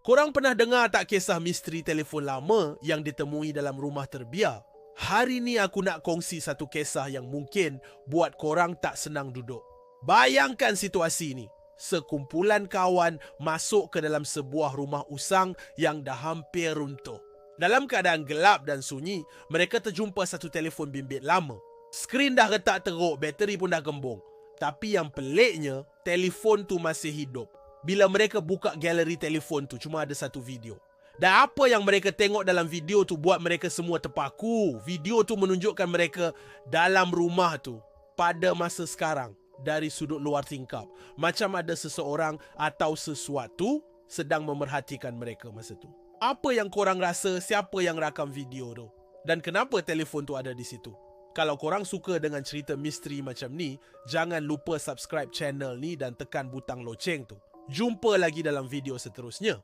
Korang pernah dengar tak kisah misteri telefon lama yang ditemui dalam rumah terbiar? Hari ni aku nak kongsi satu kisah yang mungkin buat korang tak senang duduk. Bayangkan situasi ni. Sekumpulan kawan masuk ke dalam sebuah rumah usang yang dah hampir runtuh. Dalam keadaan gelap dan sunyi, mereka terjumpa satu telefon bimbit lama. Skrin dah retak teruk, bateri pun dah gembung. Tapi yang peliknya, telefon tu masih hidup. Bila mereka buka galeri telefon tu, cuma ada satu video. Dan apa yang mereka tengok dalam video tu buat mereka semua terpaku. Video tu menunjukkan mereka dalam rumah tu pada masa sekarang dari sudut luar tingkap. Macam ada seseorang atau sesuatu sedang memerhatikan mereka masa tu. Apa yang korang rasa siapa yang rakam video tu? Dan kenapa telefon tu ada di situ? Kalau korang suka dengan cerita misteri macam ni, jangan lupa subscribe channel ni dan tekan butang loceng tu. Jumpa lagi dalam video seterusnya.